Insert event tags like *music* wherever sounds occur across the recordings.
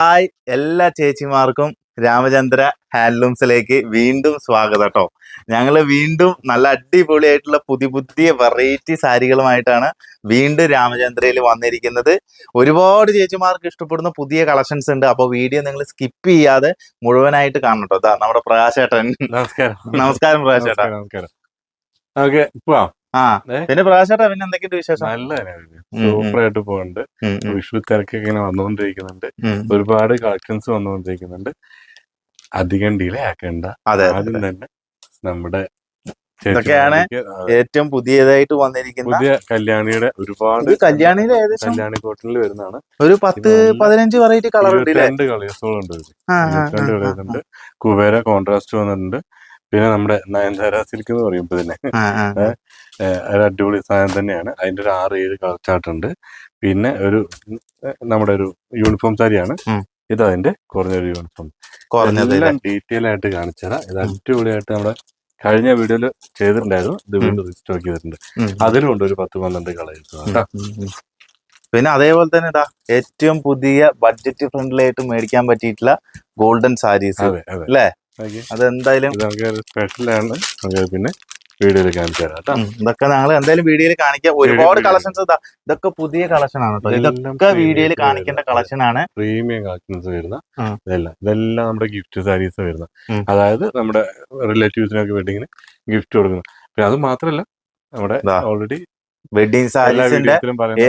Hi എല്ലാ ചേച്ചിമാർക്കും രാമചന്ദ്ര ഹാൻഡ്ലൂംസിലേക്ക് വീണ്ടും സ്വാഗതം കേട്ടോ ഞങ്ങൾ വീണ്ടും നല്ല അടിപൊളിയായിട്ടുള്ള പുതിയ പുതിയ വെറൈറ്റി സാരികളുമായിട്ടാണ് വീണ്ടും രാമചന്ദ്രയിൽ വന്നിരിക്കുന്നത്. ഒരുപാട് ചേച്ചിമാർക്ക് ഇഷ്ടപ്പെടുന്ന പുതിയ കളക്ഷൻസ് ഉണ്ട്. അപ്പോൾ വീഡിയോ നിങ്ങൾ സ്കിപ്പ് ചെയ്യാതെ മുഴുവനായിട്ട് കാണണം കേട്ടോ നമ്മുടെ പ്രകാശേട്ടൻ. നമസ്കാരം. നമസ്കാരം പ്രകാശേട്ടൻ ഓക്കെ പോവാം. ആ? പിന്നെ പ്രകാശേട്ടാ പിന്നെ എന്തൊക്കെയുണ്ട് വിശേഷം? നല്ല സൂപ്പറായിട്ട് പോകുന്നുണ്ട് വിഷു തിരക്ക് ഇങ്ങനെ വന്നുകൊണ്ടിരിക്കുന്നുണ്ട് ഒരുപാട് കളക്ഷൻസ് വന്നുകൊണ്ടിരിക്കുന്നുണ്ട്. അധികം ഡിലേ ആക്കണ്ട. ആദ്യം തന്നെ നമ്മുടെ ഇതൊക്കെയാണ് ഏറ്റവും പുതിയതായിട്ട് വന്നിരിക്കുന്ന പുതിയ കല്യാണിയുടെ ഒരുപാട് കല്യാണിയിൽ ഏകദേശം കല്യാണി കോട്ടണിൽ വരുന്നതാണ്. ഒരു പത്ത് പതിനഞ്ച് വെറൈറ്റി കളർ ഇരുപത്തിരണ്ട് കളേഴ്സുകളുണ്ട് കളേഴ്സ് ഉണ്ട് കുബേര കോൺട്രാസ്റ്റ് വന്നിട്ടുണ്ട്. പിന്നെ നമ്മുടെ നയൻതാര സിൽക്ക് എന്ന് പറയുമ്പോൾ തന്നെ. *laughs* ഒരു അടിപൊളി സാധനം തന്നെയാണ്. അതിന്റെ ഒരു ആറ് ഏഴ് കളർ ചാർട്ട് ഉണ്ട്. പിന്നെ ഒരു നമ്മുടെ ഒരു യൂണിഫോം സാരിയാണ് ഇത് അതിന്റെ കുറഞ്ഞൊരു യൂണിഫോം എല്ലാം ഡീറ്റെയിൽ ആയിട്ട് കാണിച്ചു തരാം. ഇത് അടിപൊളിയായിട്ട് നമ്മുടെ കഴിഞ്ഞ വീഡിയോയിൽ ചെയ്തിട്ടുണ്ടായിരുന്നു. ഇത് വീണ്ടും റീസ്റ്റോക്ക് ചെയ്തിട്ടുണ്ട്. അതിലും ഉണ്ട് ഒരു പത്ത് പന്ത്രണ്ട് കളർ. പിന്നെ അതേപോലെ തന്നെ ഇതാ ഏറ്റവും പുതിയ ബഡ്ജറ്റ് ഫ്രണ്ട്ലി ആയിട്ട് മേടിക്കാൻ പറ്റിയിട്ടുള്ള ഗോൾഡൻ സാരീസ് അതെ അതെ ഒരു സ്പെഷ്യലാണ് പിന്നെ വീഡിയോയിൽ കാണിച്ചു തരാം കേട്ടോ. ഇതൊക്കെ ഞങ്ങൾ എന്തായാലും വീഡിയോയിൽ കാണിക്കാം. ഒരുപാട് കളക്ഷൻസ് ഇതാ ഇതൊക്കെ പുതിയ കളക്ഷൻ ആണ് കേട്ടോ. ഇതൊക്കെ വീഡിയോയിൽ കാണിക്കേണ്ട കളക്ഷൻ ആണ്. പ്രീമിയം കളക്ഷൻസ് വരുന്ന. ഇതെല്ലാം. ഇതെല്ലാം നമ്മുടെ ഗിഫ്റ്റ് സാരീസ് വരുന്ന അതായത് നമ്മുടെ റിലേറ്റീവ്സിനൊക്കെ വെഡിങ്ങിന് ഗിഫ്റ്റ് കൊടുക്കുന്നു. പിന്നെ അത് മാത്രമല്ല നമ്മുടെ ഓൾറെഡി വെഡിങ് സാരീസിന്റെ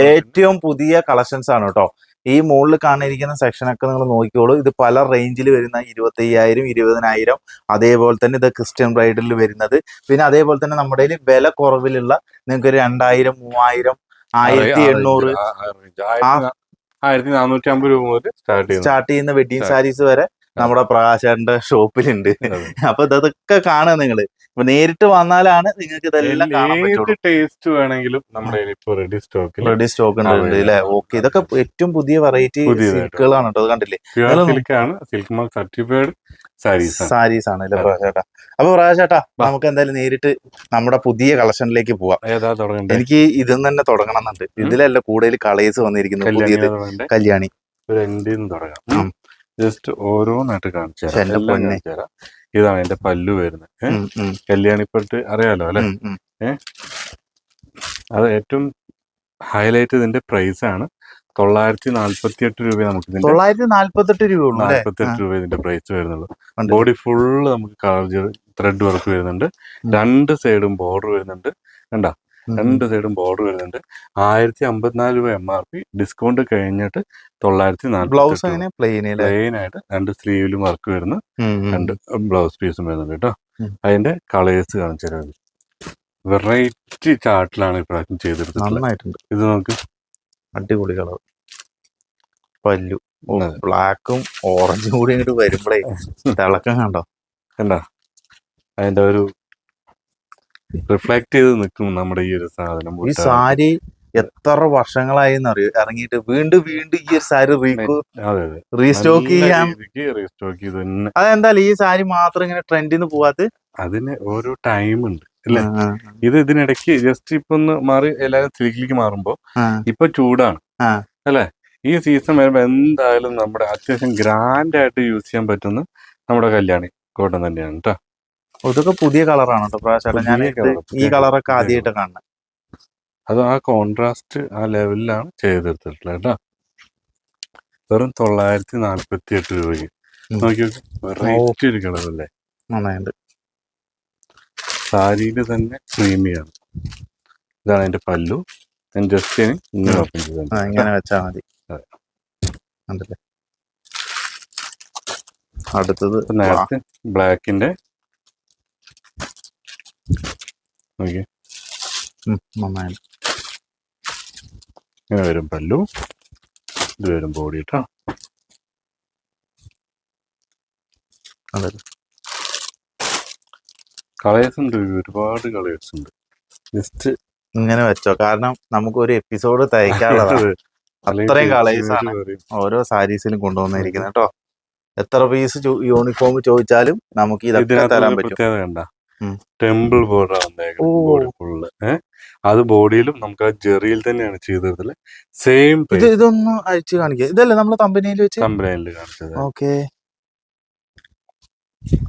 ഏറ്റവും പുതിയ കളക്ഷൻസ് ആണ് കേട്ടോ. ഈ മുകളിൽ കാണിരിക്കുന്ന സെക്ഷനൊക്കെ നിങ്ങൾ നോക്കിക്കോളൂ. ഇത് പല റേഞ്ചിൽ വരുന്ന ഇരുപത്തി അയ്യായിരം ഇരുപതിനായിരം. അതേപോലെ തന്നെ ഇത് ക്രിസ്ത്യൻ ബ്രൈഡലിൽ വരുന്നത്. പിന്നെ അതേപോലെ തന്നെ നമ്മുടെ വില കുറവിലുള്ള നിങ്ങൾക്ക് രണ്ടായിരം മൂവായിരം ആയിരത്തി എണ്ണൂറ്. ആയിരത്തി നാനൂറ്റി അമ്പത് രൂപ മുതൽ സ്റ്റാർട്ട് ചെയ്യുന്ന. വെഡിങ്. സാരീസ് വരെ നമ്മുടെ പ്രകാശന്റെ ഷോപ്പിലുണ്ട്. അപ്പൊ ഇതൊക്കെ കാണുക നിങ്ങൾ. ഇപ്പൊ നേരിട്ട് വന്നാലാണ് നിങ്ങൾക്ക് ഇതെല്ലാം ടേസ്റ്റ് വേണമെങ്കിലും നമ്മുടെ റെഡി സ്റ്റോക്ക് റെഡി സ്റ്റോക്ക് ഉണ്ട് അല്ലേ. ഓക്കെ ഇതൊക്കെ ഏറ്റവും പുതിയ വെറൈറ്റി. സിൽക്കുകളാണ് കേട്ടോ അത് കണ്ടില്ലേ? സിൽക്ക് സർട്ടിഫൈഡ് സാരീസ് ആണ്. സാരീസ് ആണ്. അല്ലേ. പ്രകാശേട്ടാ? അപ്പൊ പ്രകാശേട്ടാ നമുക്ക് എന്തായാലും നേരിട്ട് നമ്മുടെ പുതിയ കളക്ഷനിലേക്ക് പോവാം. എനിക്ക് ഇതിൽ തന്നെ തുടങ്ങണം എന്നുണ്ട്. ഇതിലല്ല കൂടുതൽ കളേഴ്സ് വന്നിരിക്കുന്നത് പുതിയത്. കല്യാണി. ഒരു എൻഡിൽ നിന്ന് തുടങ്ങാം. ജസ്റ്റ് ഓരോന്നായിട്ട് കാണിച്ചു തരാം. എല്ലാം കാണിച്ചു തരാം. ഇതാണ് എന്റെ പല്ലു വരുന്നത്. കല്യാണിപ്പെട്ട് അറിയാലോ അല്ലെ? ഉം. അത് ഏറ്റവും ഹൈലൈറ്റ് ഇതിന്റെ പ്രൈസ് ആണ്. തൊള്ളായിരത്തി നാല്പത്തി എട്ട് രൂപ നമുക്ക് തൊള്ളായിരത്തി നാല്പത്തെട്ട് രൂപ നാല്പത്തി എട്ട് രൂപ ഇതിന്റെ പ്രൈസ് വരുന്നുള്ളൂ ബോഡി ഫുള്ള് നമുക്ക് കളർ ത്രെഡ് വർക്ക് വരുന്നുണ്ട്. രണ്ട് സൈഡും ബോർഡർ വരുന്നുണ്ട്. കണ്ടാ? രണ്ട് സൈഡും ബോർഡർ വരുന്നുണ്ട്. ആയിരത്തി അമ്പത്തിനാല് രൂപ എം ആർ പി ഡിസ്കൗണ്ട് കഴിഞ്ഞിട്ട് തൊള്ളായിരത്തി ബ്ലൗസ് അങ്ങനെ പ്ലെയിൻ പ്ലെയിൻ ആയിട്ട് രണ്ട് സ്ലീവിലും വർക്ക് വരുന്നു. രണ്ട് ബ്ലൗസ് പീസും വരുന്നുണ്ട് കേട്ടോ. അതിന്റെ കളേഴ്സ് കാണിച്ചു തരാം. വെറൈറ്റി ചാർട്ടിലാണ് ഇപ്രാവശ്യം ചെയ്തെടുത്തത് നന്നായിട്ടുണ്ട്. ഇത് നമുക്ക് അടിപൊളി കളർ പല്ലു. ബ്ലാക്കും ഓറഞ്ചും കൂടി ഇങ്ങോട്ട് വരുമ്പോഴേ തിളക്കം കണ്ടോ? കണ്ടോ? അതിന്റെ ഒരു റിഫ്ലക്ട് ചെയ്ത് നിൽക്കും നമ്മുടെ ഈ ഒരു സാധനം ഈ സാരി എത്ര വർഷങ്ങളായി എന്നറിയോ ഇറങ്ങിയിട്ട് വീണ്ടും വീണ്ടും ഈ ഒരു സാരി റീസ്റ്റോക്ക് ചെയ്യാം റീസ്റ്റോക്ക് ചെയ്ത് തന്നെ. അതെന്തായാലും ഈ സാരി മാത്രം ഇങ്ങനെ ട്രെൻഡിൽ നിന്ന് പോവാത്ത അതിന് ഓരോ ടൈം ഉണ്ട് അല്ലേ? ഇത് ഇതിനിടയ്ക്ക് ജസ്റ്റ് ഇപ്പൊ ഒന്ന് മാറി എല്ലാവരും സിൽക്കിലേക്ക് മാറുമ്പോ ഇപ്പൊ ചൂടാണ്. അല്ലെ? ഈ സീസൺ വരുമ്പോ എന്തായാലും നമ്മുടെ അത്യാവശ്യം ഗ്രാൻഡ് ആയിട്ട് യൂസ് ചെയ്യാൻ പറ്റുന്ന നമ്മുടെ കല്യാണി കോട്ടൺ തന്നെയാണ് കേട്ടോ ഇതൊക്കെ പുതിയ കളറാണ് കേട്ടോ പ്രാവശ്യം ഞാൻ ഈ കളറൊക്കെ. ആദ്യമായിട്ട് കാണുന്നത് അത് ആ കോൺട്രാസ്റ്റ് ആ ലെവലിലാണ് ചെയ്തെടുത്തിട്ടുള്ളത് കേട്ടോ വെറും തൊള്ളായിരത്തി നാല്പത്തി എട്ട് രൂപയ്ക്ക്. നോക്കി വെറൈറ്റി ഒരു നന്നായിട്ടുണ്ട് സാരിയിൽ തന്നെ പ്രീമിയാണ്. ഇതാണ് അതിന്റെ പല്ലു. ഞാൻ ജസ്റ്റ് ഇങ്ങനെ. ഓപ്പൺ ചെയ്തത് ഇങ്ങനെ വെച്ചാ മതി. അടുത്തത് നേരത്തെ ബ്ലാക്കിന്റെ നോക്കി ഉം, നന്നായിട്ടുണ്ട് ഇങ്ങനെ വരും പല്ലു ഇത് വരും ബോഡി കേട്ടോ അതെ. കളേഴ്സ് ഉണ്ട് ഒരുപാട് കളേഴ്സ് ഉണ്ട്. ജസ്റ്റ് ഇങ്ങനെ വെച്ചോ. കാരണം നമുക്ക് ഒരു എപ്പിസോഡ് തയ്ക്കാനുള്ളതാണ് *laughs* അത്രയും കളേഴ്സ് ആണ്. ഓരോ സാരീസിലും കൊണ്ടുവന്നിരിക്കുന്നത് കേട്ടോ എത്ര പീസ് യൂണിഫോം ചോദിച്ചാലും നമുക്ക് ഇതൊക്കെ തരാൻ പറ്റും. ടെമ്പിൾ പോലെ വന്നേക്കുന്നത് ഓ. ബോഡി ഫുള്ള് ഏഹ് അത് ബോഡിയിലും നമുക്ക് ആ ജെറിയിൽ തന്നെയാണ് ചെയ്തത് സെയിം ഇത് ഇതൊന്ന് അഴിച്ചു കാണിക്കുക ഇതല്ലേ നമ്മൾ കമ്പനിയിൽ വെച്ച്? കമ്പനിയിൽ കാണിച്ചത്. ഓക്കെ.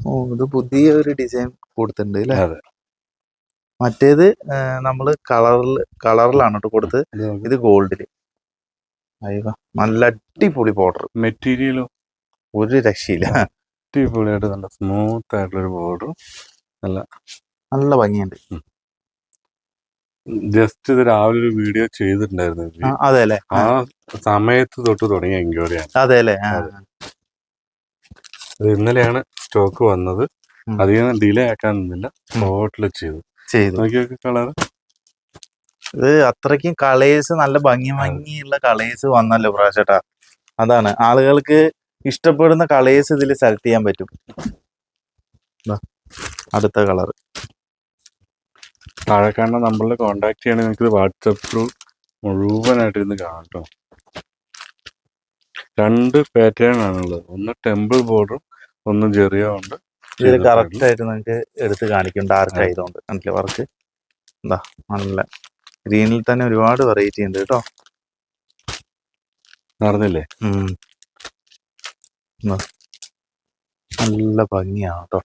ഓ ഇത് പുതിയ ഒരു ഡിസൈൻ കൊടുത്തിട്ടുണ്ട് അല്ലേ? അതെ. മറ്റേത് നമ്മൾ നമ്മൾ കളറിൽ കളറിലാണ് കേട്ടോ കൊടുത്ത്. ഇത് ഗോൾഡിൽ ഗോൾഡിൽ. അയ്യോ നല്ല അടിപൊളി ബോർഡർ മെറ്റീരിയലോ ഒരു രക്ഷയില്ല. അടിപൊളിയായിട്ട് നല്ല സ്മൂത്ത് ആയിട്ടുള്ള ഒരു ബോർഡർ നല്ല നല്ല ഭംഗിയുണ്ട്. ജസ്റ്റ് ഇത് രാവിലെ ഒരു വീഡിയോ ചെയ്തിട്ടുണ്ടായിരുന്നു. ആ, അതെ അല്ലേ ആ സമയത്ത് തൊട്ട് തുടങ്ങിയ എൻക്വയറിയാണ് അതെ. അല്ലേ അത് ഇന്നലെയാണ് സ്റ്റോക്ക് വന്നത്. അധികം ഡിലേ ആക്കാൻ. സ്പോട്ടിൽ ചെയ്തു. ചെയ്തു. കളർ ഇത് അത്രയ്ക്കും കളേഴ്സ് നല്ല ഭംഗി ഭംഗിയുള്ള കളേഴ്സ് വന്നല്ലോ പ്രാവശ്യട്ടാ. അതാണ്. ആളുകൾക്ക് ഇഷ്ടപ്പെടുന്ന കളേഴ്സ് ഇതിൽ സെലക്ട് ചെയ്യാൻ പറ്റും. അടുത്ത കളർ. താഴെ കാണുന്ന നമ്പറിൽ കോൺടാക്ട് ചെയ്യണമെങ്കിൽ നിങ്ങൾക്ക് ഇത് വാട്സപ്പ് ത്രൂ മുഴുവനായിട്ട് ഇന്ന് കാണട്ടോ ട്ടോ. രണ്ട് പാറ്റേൺ ആണുള്ളത്. ഒന്ന് ടെമ്പിൾ ബോർഡറും ഒന്ന് ചെറിയ ഉണ്ട് ഇത് കറക്റ്റ് ആയിട്ട് നിങ്ങൾക്ക് എടുത്ത് കാണിക്കും. ഡാർക്ക്. ആയതുകൊണ്ട്. കണ്ടില്ലേ വർക്ക് എന്താ നല്ല ഗ്രീനിൽ തന്നെ ഒരുപാട് വെറൈറ്റി ഉണ്ട് കേട്ടോ നടന്നില്ലേ? നല്ല ഭംഗിയാണ് കേട്ടോ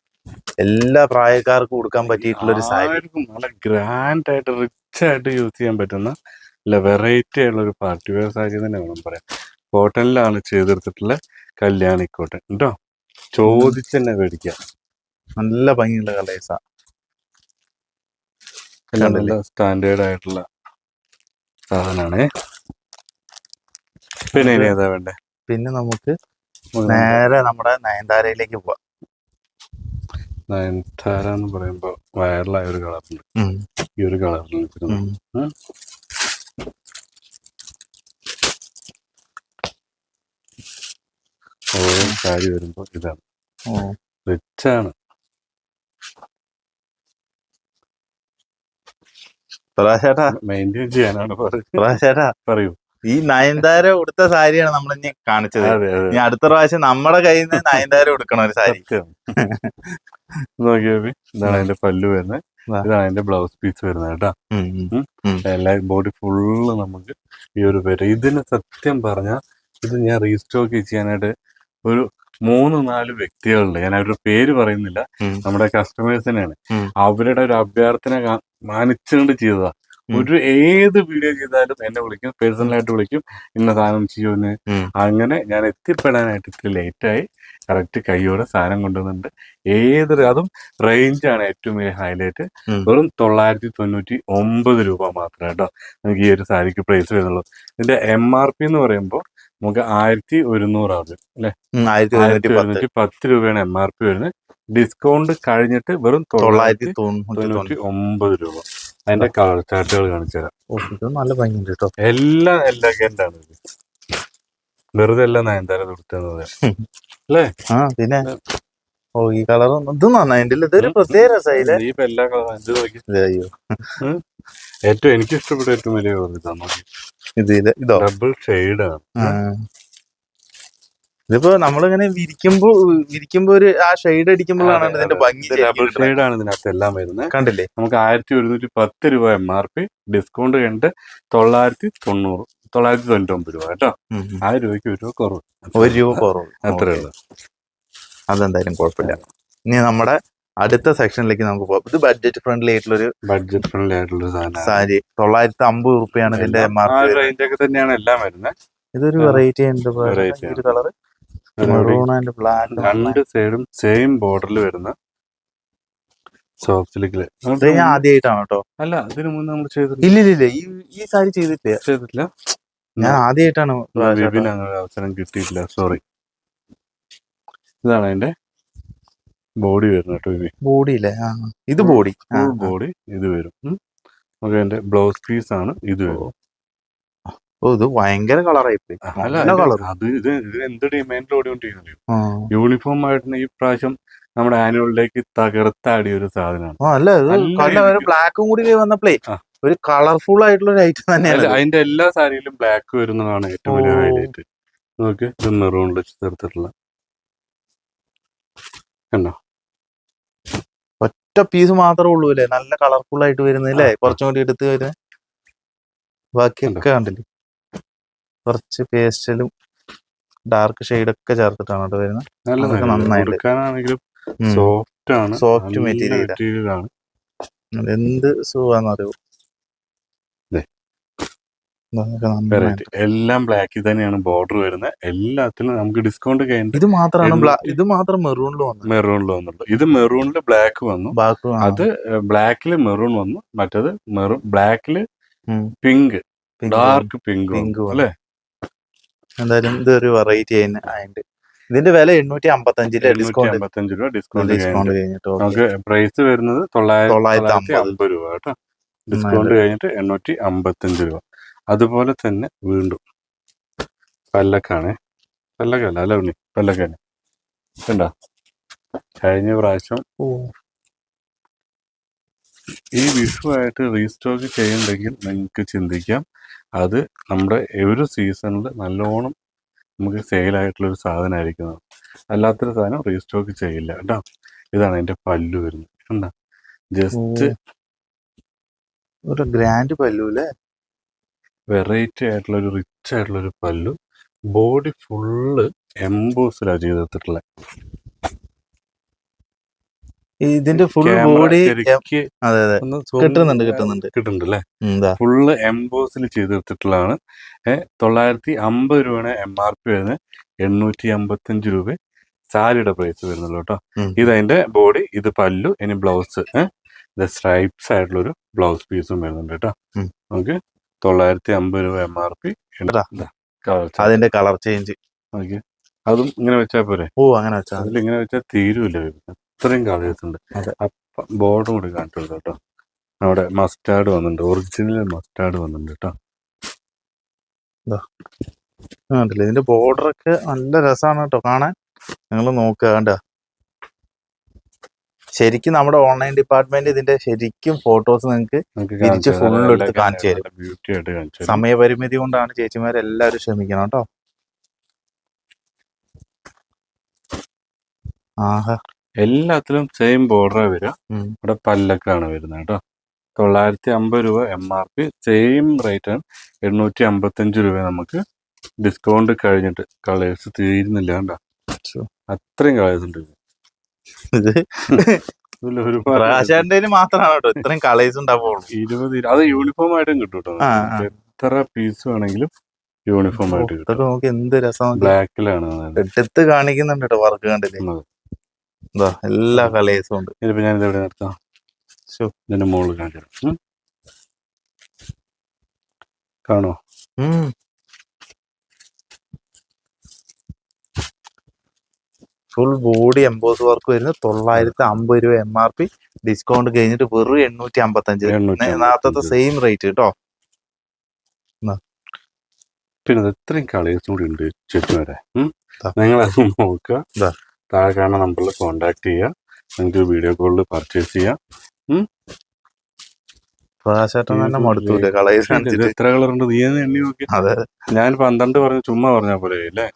എല്ലാ പ്രായക്കാർക്കും കൊടുക്കാൻ പറ്റിയിട്ടുള്ള ഒരു സാരി നല്ല ഗ്രാൻഡ് ആയിട്ട് റിച്ച് ആയിട്ട് യൂസ് ചെയ്യാൻ പറ്റുന്ന നല്ല വെറൈറ്റി ആയിട്ടുള്ള ഒരു പാർട്ടി വെയർ സാരി തന്നെ വേണം പറയാം കോട്ടണിലാണ് ചെയ്തെടുത്തിട്ടുള്ള കല്യാണി കോട്ടൺ. കേട്ടോ ചോദിച്ച് തന്നെ മേടിക്കാം. നല്ല ഭംഗിയുള്ള കളേഴ്സാ നല്ല സ്റ്റാൻഡേർഡ് ആയിട്ടുള്ള സാധനമാണ് പിന്നെ ഇനി ഏതാ വേണ്ടേ? പിന്നെ നമുക്ക് നേരെ നമ്മുടെ നയൻതാരയിലേക്ക് പോവാം. നയൻതാര എന്ന് പറയുമ്പോൾ വയറലായ ഒരു കളറുണ്ട് ഈ ഒരു കളറിൽ വെച്ചിരുന്നു ഉം. ഓരോ സാരി വരുമ്പോൾ ഇതാണ്. റിച്ചാണ്. മെയിന്റെയിൻ ചെയ്യാനാണ് പറയൂ. ഈ നയൻതാര ഉടുത്ത സാരിയാണ് നമ്മൾ ഇനി കാണിച്ചത് ഇനി അടുത്ത പ്രാവശ്യം നമ്മുടെ കയ്യിൽ നിന്ന് നയൻതാര ഉടുക്കണം ഒരു സാരി. *laughs* സത്യം നോക്കിയാ മതി. ഇതാണ് അതിന്റെ പല്ല് വരുന്നത്. ഇതാണ് അതിന്റെ ബ്ലൗസ് പീസ് വരുന്നത് കേട്ടോ. എല്ലാ ബോഡി ഫുള്ള് നമുക്ക് ഈ ഒരു പേര് ഇതിന് സത്യം പറഞ്ഞാൽ ഇത് ഞാൻ റീസ്റ്റോക്ക് ചെയ്യാനായിട്ട് ഒരു മൂന്ന് നാല് വ്യക്തികളുണ്ട്. ഞാൻ അവരുടെ പേര് പറയുന്നില്ല. നമ്മുടെ കസ്റ്റമേഴ്സ് തന്നെയാണ് അവരുടെ ഒരു അഭ്യർത്ഥന മാനിച്ചുകൊണ്ട് ചെയ്തതാ. ഒരു ഏത് വീഡിയോ ചെയ്താലും എന്നെ വിളിക്കും. പേഴ്സണലായിട്ട് വിളിക്കും. ഇന്ന സാധനം ചെയ്യുമെന്ന്. അങ്ങനെ ഞാൻ എത്തിപ്പെടാനായിട്ട് ഇത്തിരി ലേറ്റായി കറക്റ്റ് കൈയോടെ സാധനം കൊണ്ടുവന്നിട്ട് ഏതൊരു അതും റേഞ്ചാണ് ഏറ്റവും വലിയ ഹൈലൈറ്റ്. വെറും തൊള്ളായിരത്തി തൊണ്ണൂറ്റി ഒമ്പത് രൂപ മാത്രം കേട്ടോ നമുക്ക് ഈ ഒരു സാരിക്ക് പ്രൈസ് വരുന്നുള്ളൂ. ഇതിന്റെ എം ആർ പി എന്ന് പറയുമ്പോൾ നമുക്ക് ആയിരത്തി ഒരുന്നൂറാണ് അല്ലെ? ആയിരത്തി ഒരുന്നൂറ്റി പത്ത് രൂപയാണ് എം ആർ പി വരുന്നത്. ഡിസ്കൗണ്ട് കഴിഞ്ഞിട്ട് വെറും തൊള്ളായിരത്തി തൊണ്ണൂറ്റി ഒമ്പത് രൂപ അതിന്റെ കളർ ചാർട്ടുകൾ കാണിച്ചു തരാം നല്ല ഭംഗിയുണ്ട് കേട്ടോ. എല്ലാം എല്ലാ ഇത്. വെറുതെ അല്ല നയൻതാര അല്ലേ? ആ പിന്നെ. ഓ ഈ കളർ ഇത് നന്നായിട്ട് ഇതൊരു പ്രത്യേക രസമായില്ലേ? നീ ഇപ്പൊ എല്ലാ കളറും ഇത് നോക്കി. ഇത് അയ്യോ. ഏറ്റവും എനിക്ക് ഇഷ്ടപ്പെട്ട ഏറ്റവും വലിയ കളർ ഇതാണ് നോക്കി. ഇത് ഇത് ഇതോ? ഡബിൾ ഷെയ്ഡ് ആണ്. ഇതിപ്പോ നമ്മളിങ്ങനെ വിരിക്കുമ്പോ വിരിക്കുമ്പോ ഒരു ആ ഷെയ്ഡ് അടിക്കുമ്പോഴാണ് ഇതിന്റെ. ഭംഗി ഡബിൾ. ഷെയ്ഡ് ആണ് ഇതിനകത്ത് എല്ലാം വരുന്നത്. കണ്ടില്ലേ? നമുക്ക് ആയിരത്തി ഒരുന്നൂറ്റി പത്ത് രൂപ എം ആർ പി ഡിസ്കൗണ്ട് കണ്ട് തൊള്ളായിരത്തി തൊണ്ണൂറ്. തൊള്ളായിരത്തി തൊണ്ണൂറ്റി ഒമ്പത് രൂപ കേട്ടോ. ആയിരം. ആ രൂപയ്ക്ക് ഒരു രൂപ കുറവ്. ഒരു രൂപ കുറവ്. അത്രേ ഉള്ളു. അതെന്തായാലും കുഴപ്പമില്ല. ഇനി നമ്മുടെ അടുത്ത സെക്ഷനിലേക്ക് നമുക്ക് പോകാം ഇത് ബഡ്ജറ്റ് ഫ്രണ്ട്ലി ആയിട്ടുള്ള ഒരു ബഡ്ജറ്റ് ഫ്രണ്ട്ലി ആയിട്ടുള്ള സാരി. തൊള്ളായിരത്തി അമ്പത് റുപ്യാണ് ഇതിന്റെ തന്നെയാണ് എല്ലാം വരുന്നത്. ഇതൊരു വെറൈറ്റി ഉണ്ട്. കളർ മെറൂൺ ആൻഡ് ബ്ലാക്ക് രണ്ട് സൈഡും സെയിം ബോർഡറിൽ വരുന്ന സോഫ്റ്റ് ഞാൻ ആദ്യമായിട്ടാണ് കേട്ടോ അല്ല ഇതിനു മുന്നേ നമ്മൾ ചെയ്തിട്ടില്ല ഇല്ല ഇല്ല ഈ സാരി ചെയ്തിട്ടില്ല. ചെയ്തിട്ടില്ല. ഞാൻ ആദ്യമായിട്ടാണ് അങ്ങനെ അവസരം കിട്ടിയില്ല സോറി ഇതാണ് അതിന്റെ ബോഡി വരുന്നത് കേട്ടോ ബോഡി അല്ലേ? ഇത് ബോഡി. ബോഡി ഇത് വരും. നമുക്ക് അതിന്റെ ബ്ലൗസ് പീസ് ആണ് ഇത് വരും. ഓ ഇത് ഭയങ്കര കളർ അത് ഇത് എന്ത് ഡിമാൻഡിൽ ഓടിക്കൊണ്ടിരിക്കുന്നത് യൂണിഫോം ആയിട്ട് ഈ പ്രാവശ്യം നമ്മുടെ ആനുവൽ ഡേക്ക് തകർത്താടിയ ഒരു സാധനമാണ്. ബ്ലാക്കും കൂടി വന്നപ്പോഴേ. ഒരു കളർഫുൾ ആയിട്ടുള്ള ഒരു ഐറ്റം തന്നെയാണ് അതിന്റെ എല്ലാ സാരിയിലും ബ്ലാക്ക് വരുന്നതാണ് ഏറ്റവും വലിയ. ഹൈലൈറ്റ് നോക്ക് ഇത് മെറൂണിൽ ചേർത്തിട്ടുള്ള. കണ്ടോ? ഒറ്റ പീസ് മാത്രമേ ഉള്ളൂ അല്ലേ നല്ല കളർഫുൾ ആയിട്ട് വരുന്നില്ലേ. കുറച്ചും കൂടി എടുത്ത് വരുന്നത് ബാക്കിയൊക്കെ കണ്ടില്ലേ? കുറച്ച് പേസ്റ്റലും ഡാർക്ക് ഷെയ്ഡൊക്കെ ചേർത്തിട്ടാണ് കേട്ടോ വരുന്നത്. ഉം. സോഫ്റ്റ് ആണ്. സോഫ്റ്റ് material ആണ്. എന്ത് സുഖാന്ന് അറിയോ ദേ. ഇതൊക്കെ നന്നായി. വെറൈറ്റി എല്ലാം ബ്ലാക്കിൽ തന്നെയാണ് ബോർഡർ വരുന്നത്. എല്ലാത്തിലും നമുക്ക് ഡിസ്കൗണ്ട് കഴിഞ്ഞിട്ട് ഇത് മാത്രമാണ് ഇത് മാത്രം മെറൂണിൽ വന്നത്. മെറൂണിൽ വന്നുള്ളൂ ഇത് മെറൂണിൽ ബ്ലാക്ക് വന്നു. അത് ബ്ലാക്കിൽ മെറൂൺ വന്നു. മറ്റത് മെറൂൺ ബ്ലാക്കിൽ പിങ്ക് ഡാർക്ക് പിങ്ക് പിങ്ക് അല്ലേ? വന്നു. എന്തായാലും ഇതൊരു വെറൈറ്റി ആയിട്ട് ഇതിന്റെ വില എണ്ണൂറ്റി അമ്പത്തഞ്ചിൽ ഡിസ്കൗണ്ട് അമ്പത്തഞ്ച് രൂപ ഡിസ്കൗണ്ട് ഡിസ്കൗണ്ട് കഴിഞ്ഞിട്ട്. നമുക്ക് പ്രൈസ് വരുന്നത് തൊള്ളായിരത്തി തൊള്ളായിരത്തി. അമ്പത്. രൂപ കേട്ടോ. ഡിസ്കൗണ്ട് കഴിഞ്ഞിട്ട് എണ്ണൂറ്റി അമ്പത്തഞ്ച് രൂപ. അതുപോലെ തന്നെ വീണ്ടും പല്ലക്കാണ്. പല്ലക്കല്ല അല്ല ഉണ്ണി? പല്ലക്കാണ് കണ്ടോ? കഴിഞ്ഞ പ്രാവശ്യം ഈ വിഷു ആയിട്ട് റീസ്റ്റോക്ക് ചെയ്യണ്ടെങ്കിൽ നിങ്ങൾക്ക് ചിന്തിക്കാം. അത് നമ്മുടെ ഒരു സീസണിൽ നല്ലോണം നമുക്ക് സെയിലായിട്ടുള്ളൊരു സാധനമായിരിക്കും അത്. അല്ലാത്തൊരു സാധനം റീസ്റ്റോക്ക് ചെയ്യില്ല. കേട്ടോ ഇതാണ് എന്റെ പല്ലു വരുന്നത്. കണ്ടോ? ജസ്റ്റ് ഒരു ഗ്രാൻഡ് പല്ലു അല്ലേ? വെറൈറ്റി ആയിട്ടുള്ള ഒരു റിച്ച് ആയിട്ടുള്ള ഒരു പല്ലു ബോഡി ഫുള്ള് എംബോസിലാണ് ചെയ്തെടുത്തിട്ടുള്ളത് ഇതിന്റെ ഫുൾ ബോഡി അതെ അതെ. കിട്ടുന്നുണ്ട്, കിട്ടുന്നുണ്ട്. അല്ലേ ഫുള്ള് എംബോസിൽ ചെയ്തെടുത്തിട്ടുള്ളതാണ്. തൊള്ളായിരത്തി അമ്പത് രൂപയാണ് എം ആർ പി വരുന്നത്. എണ്ണൂറ്റി അമ്പത്തി അഞ്ച് രൂപ സാരിയുടെ പ്രൈസ് വരുന്നുള്ളൂ കേട്ടോ. ഇത് ഇതതിന്റെ ബോഡി ഇത് പല്ലു ഇനി ബ്ലൗസ് ഇത് സ്ട്രൈപ്സ് ആയിട്ടുള്ള ഒരു ബ്ലൗസ് പീസും വരുന്നുണ്ട് കേട്ടോ. നമുക്ക് തൊള്ളായിരത്തി അമ്പത് രൂപ എം ആർ പി. അതിന്റെ കളർ ചേഞ്ച് ഓക്കെ. അതും ഇങ്ങനെ വെച്ചാൽ പോരെ? ഓ അങ്ങനെ വെച്ചാ അതിൽ ഇങ്ങനെ വെച്ചാൽ തീരൂല അത്രയും കളേഴ്സ് ഉണ്ട് ബോർഡും കൂടി കാണിച്ചു കേട്ടോ. അവിടെ മസ്റ്റാർഡ് വന്നിട്ടുണ്ട്. ഒറിജിനൽ മസ്റ്റാർഡ് വന്നിട്ടുണ്ട് കേട്ടോ. ഇതിന്റെ ബോർഡർ ഒക്കെ നല്ല രസമാണ് കേട്ടോ കാണാൻ. നിങ്ങൾ നോക്കുക കണ്ട. ശരിക്കും നമ്മുടെ ഓൺലൈൻ ഡിപ്പാർട്ട്മെന്റ് ഇതിന്റെ ശരിക്കും ഫോട്ടോസ് നിങ്ങൾക്ക് തിരിച്ച് ഫുള്ള് എടുത്ത് കാണിച്ചു തരും. സമയപരിമിതി കൊണ്ടാണ് ചേച്ചിമാരെല്ലാരും ശ്രമിക്കണം കേട്ടോ ആഹാ എല്ലാത്തിലും സെയിം ബോർഡറാ വരിക. ഇവിടെ പല്ലക്കാണ് വരുന്നത് കേട്ടോ തൊള്ളായിരത്തി അമ്പത് രൂപ M R P same rate ആണ് എണ്ണൂറ്റി അമ്പത്തഞ്ച് രൂപ നമുക്ക് ഡിസ്കൗണ്ട് കഴിഞ്ഞിട്ട് കളേഴ്സ് തീരുന്നില്ല കേട്ടോ. അത്രയും കളേഴ്സ് ഉണ്ട്. ഇത് പ്രകാശാന്റെ മാത്രമാണ് കേട്ടോ ഇത്രയും കളേഴ്സ് ഉണ്ടാവുള്ളൂ. ഇരുപത് ഇരു- അത് യൂണിഫോം ആയിട്ടും കിട്ടും കേട്ടോ എത്ര പീസ് വേണമെങ്കിലും യൂണിഫോം ആയിട്ട് കിട്ടും. നോക്കി എന്ത് രസം ബ്ലാക്കിലാണ് എടുത്ത് കാണിക്കുന്നുണ്ട് കേട്ടോ വർക്ക് കണ്ടില്ലേ എന്താ എല്ലാ കളേഴ്സും ഉണ്ട്. ഇതിപ്പോ ഞാൻ ഇതെവിടെ നിർത്താം. ഇതിന്റെ മുകളിൽ കാണിച്ചു. കാണോ ഫുൾ ബോഡി എംബോസ് വർക്ക് വരുന്നത് തൊള്ളായിരത്തി അമ്പത് രൂപ എം ആർ പി ഡിസ്കൗണ്ട് കഴിഞ്ഞിട്ട് വെറും എണ്ണൂറ്റി അമ്പത്തി അഞ്ച് നാത്തത്തെ നേരത്തെ. സെയിം റേറ്റ് കേട്ടോ പിന്നെ ഇത് ഇത്രയും കളേഴ്സും കൂടി ഉണ്ട് ചുറ്റും വരെ ദാ. നിങ്ങൾ അത് നോക്കുക. താഴെ കാണുന്ന നമ്പറിൽ കോൺടാക്ട് ചെയ്യുക. നിങ്ങൾക്ക് വീഡിയോ കോളിൽ പർച്ചേസ് ചെയ്യാം. പ്രകാശേട്ടൻ തന്നെ ഇത് കളയിൽ കാണിച്ചിട്ട് എത്ര കളർ ഉണ്ട് നീ എണ്ണി നോക്കി? അതെ. ഞാൻ പന്ത്രണ്ട് പറഞ്ഞു ചുമ്മാ പറഞ്ഞ പോലെ അല്ലേ?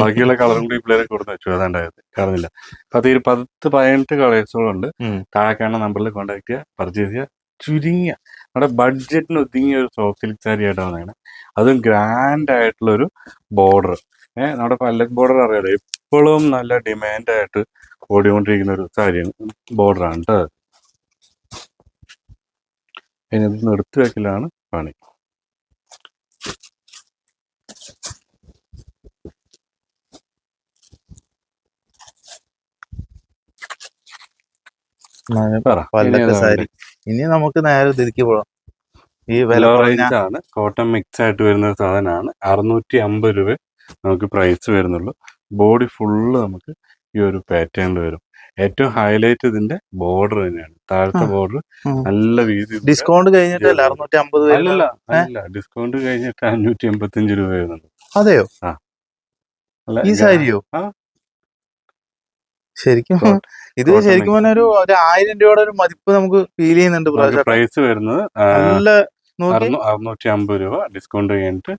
ബാക്കിയുള്ള കളറും കൂടി പിള്ളേരെ കൊടുത്ത് വെച്ചു അതാണ്ടായത് കാണുന്നില്ല പത്ത് പത്ത് പതിനെട്ട് കളേഴ്സുകളുണ്ട്. താഴെ കാണുന്ന നമ്പറിൽ കോണ്ടാക്ട് ചെയ്യുക പർച്ചേസ് ചെയ്യുക ചുരുങ്ങിയ നമ്മുടെ ബഡ്ജറ്റിന് ഒതുങ്ങിയ ഒരു സോഫ്റ്റ് സിൽക്ക് സാരി ആയിട്ടാണ് വന്നേക്കണെ. അതും ഗ്രാൻഡ് ആയിട്ടുള്ള ഒരു ബോർഡർ ഏഹ് നമ്മുടെ പല്ലക് ബോർഡർ അറിയാലോ? എപ്പോഴും നല്ല ഡിമാൻഡ് ആയിട്ട് ഓടിക്കൊണ്ടിരിക്കുന്ന ഒരു സാരിയാണ് ബോർഡറാണ് കേട്ടോ ഇനി ഇത് എടുത്തു വെക്കലാണ് പണി. ഇനി നമുക്ക് നേരെ തിരികെ പോവാം. ഈ വില ആണ്. കോട്ടൺ മിക്സ് ആയിട്ട് വരുന്ന സാധനമാണ്. അറുന്നൂറ്റി അമ്പത് രൂപ നമുക്ക് പ്രൈസ് വരുന്നുള്ളൂ. ബോഡി ഫുള്ള് നമുക്ക് ഈ ഒരു പാറ്റേണിൽ വരും. ഏറ്റവും ഹൈലൈറ്റ് ഇതിന്റെ ബോർഡർ തന്നെയാണ്. താഴത്തെ ബോർഡർ നല്ല വീതി ഡിസ്കൗണ്ട് കഴിഞ്ഞിട്ട് അറുന്നൂറ്റി അമ്പത് അല്ലല്ല അല്ല ഡിസ്കൗണ്ട് കഴിഞ്ഞിട്ട് അഞ്ഞൂറ്റി എൺപത്തി രൂപ വരുന്നുണ്ട് അതെയോ? ഈ സാരിയോ? ശരിക്കും ഇത് ശരിക്കും ഒരു ഒരു ആയിരം രൂപയുടെ ഒരു മതിപ്പ് നമുക്ക് ഫീൽ ചെയ്യുന്നുണ്ട് പ്രൈസ് വരുന്നത് നല്ല അറുന്നൂറ്റി അമ്പത് രൂപ ഡിസ്കൗണ്ട് കഴിഞ്ഞിട്ട്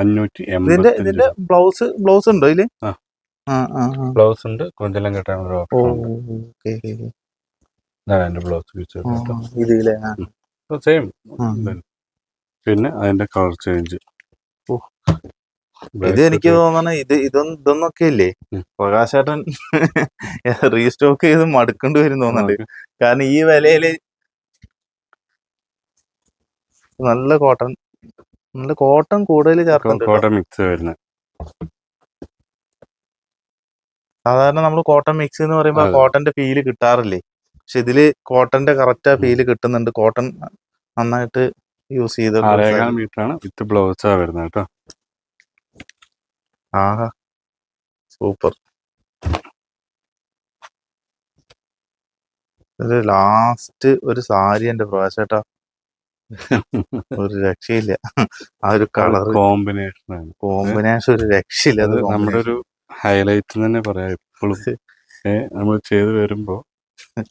അഞ്ഞൂറ്റി ഇതിന്റെ ഇതിന്റെ ബ്ലൗസ് ബ്ലൗസ് ഉണ്ടോ ഇതിൽ. ബ്ലൗസ് ഉണ്ട്. കൊഞ്ചെല്ലാം കെട്ടാനുള്ള ഒരു ഇതാണ് എന്റെ ബ്ലൗസ് സെയിം പിന്നെ അതിന്റെ കളർ ചേഞ്ച്. ഇത് എനിക്ക് തോന്നണ ഇത് ഇതൊന്നും ഇതൊന്നൊക്കെ ഇല്ലേ? പ്രകാശാട്ടൻ പ്രകാശേട്ടൻ *laughs* റീസ്റ്റോക്ക് ചെയ്ത് മടുക്കേണ്ടി വരും തോന്നുന്നുണ്ട് കാരണം ഈ വിലയിൽ നല്ല കോട്ടൺ നല്ല കോട്ടൺ കൂടുതൽ ചേർക്കുന്നുണ്ട് കോട്ടൺ മിക്സ് വരുന്നത്. സാധാരണ നമ്മൾ കോട്ടൺ മിക്സ് എന്ന് പറയുമ്പോൾ കോട്ടന്റെ ഫീൽ കിട്ടാറില്ലേ? പക്ഷെ ഇതിൽ കോട്ടന്റെ കറക്റ്റ് ആ ഫീൽ കിട്ടുന്നുണ്ട്. കോട്ടൺ നന്നായിട്ട് യൂസ് ചെയ്ത് വിത്ത് ബ്ലൗസാ വരുന്നത് കേട്ടോ. ആഹാ. സൂപ്പർ. ലാസ്റ്റ് ഒരു സാരി എന്റെ പ്രകാശേട്ടാ ഒരു രക്ഷയില്ല. ആ ഒരു കളർ കോമ്പിനേഷൻ കോമ്പിനേഷൻ ഒരു രക്ഷയില്ല. നമ്മുടെ ഒരു ഹൈലൈറ്റ് തന്നെ പറയാം എപ്പോഴും നമ്മൾ ചെയ്തു വരുമ്പോ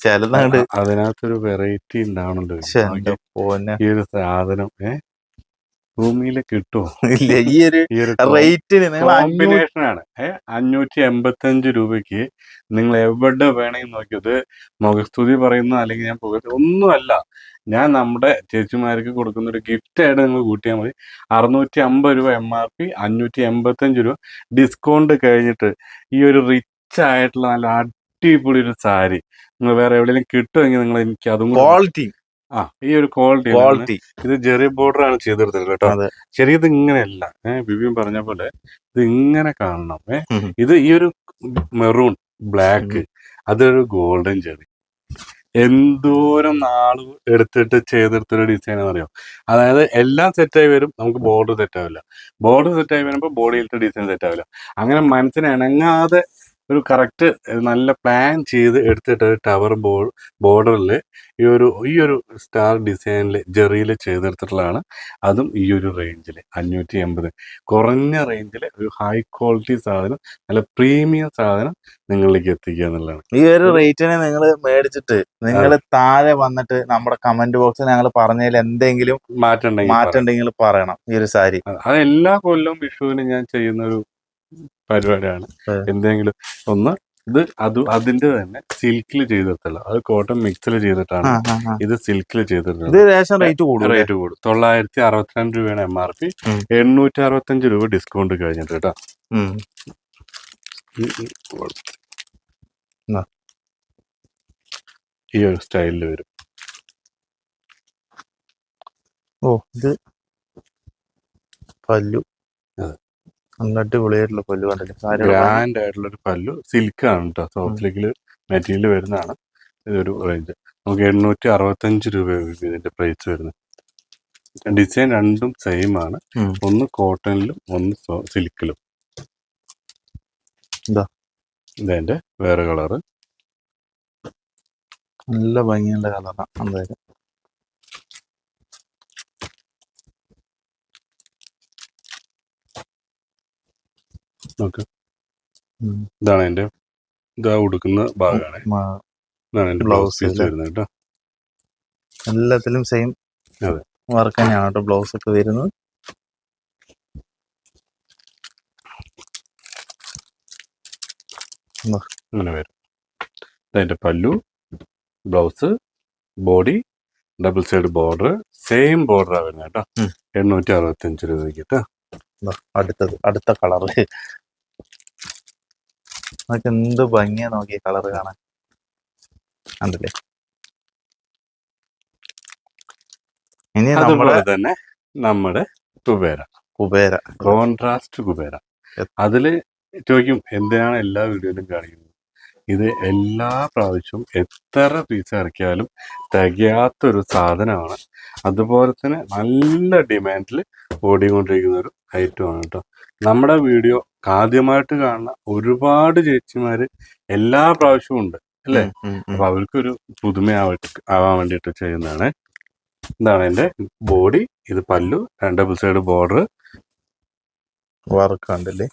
ചിലതാണ്ട് അതിനകത്തൊരു വെറൈറ്റി ഉണ്ടാവണുണ്ട്. ശ്ശെ, ഈ ഒരു സാധനം ഏ ഭൂമിയിൽ കിട്ടുമോ ഇല്ല ഈ ഒരു റേറ്റിന് കോമ്പിനേഷനാണ് ഏഹ് അഞ്ഞൂറ്റി എൺപത്തി അഞ്ച് രൂപയ്ക്ക് നിങ്ങൾ എവിടെ വേണമെങ്കിൽ നോക്കിയത് മുഖസ്തുതി പറയുന്ന അല്ലെങ്കിൽ ഞാൻ പുക ഒന്നുമല്ല. ഞാൻ നമ്മുടെ ചേച്ചിമാർക്ക് കൊടുക്കുന്ന ഒരു ഗിഫ്റ്റ് ആയിട്ട് നിങ്ങൾ കൂട്ടിയാൽ മതി. അറുന്നൂറ്റി അമ്പത് രൂപ എം ആർ പി അഞ്ഞൂറ്റി എൺപത്തി അഞ്ച് രൂപ ഡിസ്കൗണ്ട് കഴിഞ്ഞിട്ട് ഈ ഒരു റിച്ച് ആയിട്ടുള്ള നല്ല അടിപൊളി ഒരു സാരി നിങ്ങൾ വേറെ എവിടെയെങ്കിലും കിട്ടുമെങ്കിൽ നിങ്ങൾ എനിക്ക് അതും ക്വാളിറ്റി ആ ഈ ഒരു ക്വാളിറ്റി ക്വാളിറ്റി ഇത് ജെറി ബോർഡർ ആണ് ചെയ്തെടുത്തത് കേട്ടോ. ചെറിയത് ഇത് ഇങ്ങനെയല്ല. ഏഹ് ബിബിയും പറഞ്ഞ പോലെ ഇത് ഇങ്ങനെ കാണണം. ഏഹ് ഇത് ഈ ഒരു മെറൂൺ ബ്ലാക്ക് അതൊരു ഗോൾഡൻ ജെറി എന്തോരം നാൾ എടുത്തിട്ട് ചെയ്തെടുത്തൊരു ഡിസൈൻ അറിയോ അതായത് എല്ലാം സെറ്റായി വരും നമുക്ക് ബോർഡർ സെറ്റ് ആവില്ല. ബോർഡർ സെറ്റായി വരുമ്പോൾ ബോഡിയിലത്തെ ഡിസൈൻ സെറ്റ് ആവില്ല. അങ്ങനെ മനസ്സിന് ഇണങ്ങാതെ ഒരു കറക്റ്റ് നല്ല പ്ലാൻ ചെയ്ത് എടുത്തിട്ട് ഒരു ടവർ ബോ ബോർഡറിൽ ഈ ഒരു ഈ ഒരു സ്റ്റാർ ഡിസൈനിൽ ജെറിയിൽ ചെയ്തെടുത്തിട്ടുള്ളതാണ്. അതും ഈ ഒരു റേഞ്ചിൽ അഞ്ഞൂറ്റി എൺപത് കുറഞ്ഞ റേഞ്ചിൽ ഒരു ഹൈ ക്വാളിറ്റി സാധനം നല്ല പ്രീമിയം സാധനം നിങ്ങളിലേക്ക് എത്തിക്കുക എന്നുള്ളതാണ്. ഈ ഒരു റേറ്റിനെ നിങ്ങൾ മേടിച്ചിട്ട് നിങ്ങൾ താഴെ വന്നിട്ട് നമ്മുടെ കമന്റ് ബോക്സിൽ ഞങ്ങൾ പറഞ്ഞതിൽ എന്തെങ്കിലും മാറ്റം ഉണ്ടെങ്കിൽ മാറ്റം പറയണം ഈ ഒരു സാരി. അത് എല്ലാ കൊല്ലവും വിഷുവിന് ഞാൻ ചെയ്യുന്ന ഒരു പരിപാടിയാണ്. എന്തെങ്കിലും ഒന്ന് ഇത് അത് അതിന്റെ തന്നെ സിൽക്കിൽ ചെയ്തിട്ടുള്ള അത് കോട്ടൺ മിക്സിൽ ചെയ്തിട്ടാണ്. ഇത് സിൽക്കിൽ ചെയ്തിട്ടുള്ളത്. റേഷൻ റേറ്റ് കൂടും റേറ്റ് കൂടും. തൊള്ളായിരത്തി അറുപത്തിരണ്ട് രൂപയാണ് എം ആർ പി. എണ്ണൂറ്റി അറുപത്തഞ്ച് രൂപ ഡിസ്കൗണ്ട് കഴിഞ്ഞിട്ട് കേട്ടോ. ഈ ഒരു സ്റ്റൈലിൽ വരും. ഓ ഇത് പല്ലു. നല്ല അടിപൊളിയായിട്ടുള്ള പല്ലു കണ്ടില്ലേ? ഗ്രാൻഡ് ആയിട്ടുള്ള ഒരു പല്ലു. സിൽക്കാണ് കേട്ടോ സോഫ്റ്റ് സിൽക്കിൽ മെറ്റീരിയൽ വരുന്നതാണ്. ഇതൊരു റേഞ്ച് നമുക്ക് എണ്ണൂറ്റി അറുപത്തഞ്ച് രൂപ ഇതിന്റെ പ്രൈസ് വരുന്നത്. ഡിസൈൻ രണ്ടും സെയിം ആണ്. ഒന്ന് കോട്ടണിലും ഒന്ന് സിൽക്കിലും. ഇതാ. ഇതതിന്റെ വേറെ കളറ് നല്ല ഭംഗിയുള്ള കളറാണ് എന്തായാലും. നോക്ക്. ഇതാണ് എന്റെ ഇതാ ഉടുക്കുന്ന ഭാഗമാണ് ഇതാണ് എന്റെ ബ്ലൗസ് പീസ് വരുന്നത് കേട്ടോ. എല്ലാത്തിലും സെയിം അതെ. വർക്ക് തന്നെയാണ് കേട്ടോ ബ്ലൗസ് ഒക്കെ വരുന്നത്. അങ്ങനെ വരും. അതിന്റെ പല്ലു blouse body double side border same ബോർഡറാണ് വരുന്നത് കേട്ടോ. എണ്ണൂറ്റി അറുപത്തി അഞ്ച് രൂപയ്ക്ക് കേട്ടോ. അടുത്തത് അടുത്ത കളറ് അതൊക്കെ എന്ത് ഭംഗിയാ നോക്കിയ കളർ കാണാൻ? അതല്ലേ ഇനി അതുപോലെ തന്നെ നമ്മുടെ കുബേര. കുബേര. കോൺട്രാസ്റ്റ് കുബേര. അതിൽ ചോദിക്കും എന്തിനാണ് എല്ലാ വീഡിയോയിലും കാണിക്കുന്നത്? ഇത് എല്ലാ പ്രാവശ്യവും എത്ര പീസ് ഇറക്കിയാലും തികയാത്തൊരു സാധനമാണ്. അതുപോലെ തന്നെ നല്ല ഡിമാൻഡിൽ ഓടിക്കൊണ്ടിരിക്കുന്ന ഒരു ഐറ്റമാണ് കേട്ടോ നമ്മുടെ വീഡിയോ ആദ്യമായിട്ട് കാണുന്ന ഒരുപാട് ചേച്ചിമാര് എല്ലാ പ്രാവശ്യവും ഉണ്ട് അല്ലേ? അപ്പൊ അവർക്കൊരു പുതുമയാവട്ടെ ആവാൻ വേണ്ടിയിട്ട് ചെയ്യുന്നതാണ്. ഇതാണ് എന്റെ ബോഡി ഇത് പല്ലു രണ്ട് സൈഡ് ബോർഡർ വർക്ക് കണ്ടില്ലേ?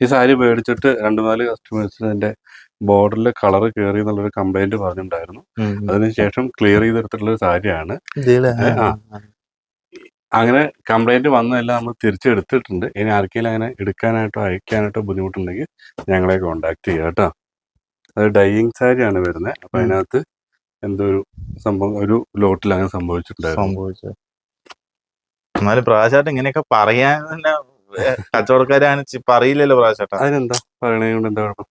ഈ സാരി മേടിച്ചിട്ട് രണ്ടു നാല് കസ്റ്റമേഴ്സിന് എന്റെ ബോർഡറിൽ കളർ കയറി എന്നുള്ളൊരു കംപ്ലൈന്റ് പറഞ്ഞിട്ടുണ്ടായിരുന്നു. അതിനുശേഷം ക്ലിയർ ചെയ്തെടുത്തിട്ടുള്ള ഒരു സാരിയാണ്. അങ്ങനെ കംപ്ലൈന്റ് വന്നതെല്ലാം നമ്മൾ തിരിച്ചെടുത്തിട്ടുണ്ട്. ഇനി ആർക്കെങ്കിലും അങ്ങനെ എടുക്കാനായിട്ടോ അയക്കാനായിട്ടോ ബുദ്ധിമുട്ടുണ്ടെങ്കിൽ ഞങ്ങളെ കോണ്ടാക്ട് ചെയ്യുക കേട്ടോ. അത് ഡൈയിങ് സാരിയാണ് വരുന്നത് അപ്പൊ അതിനകത്ത് എന്തോ ഒരു സംഭവം ഒരു ലോട്ടിൽ അങ്ങനെ സംഭവിച്ചിട്ടുണ്ടായിരുന്നു. സംഭവിച്ചു എന്നാലും പ്രാവശ്യമായിട്ട് ഇങ്ങനെയൊക്കെ പറയാൻ തന്നെ കച്ചവടക്കാരാണ് ചി- പറയില്ലല്ലോ പ്രാവശ്യം അതിനെന്താ? പറയണേ കൊണ്ട് എന്താ കുഴപ്പം?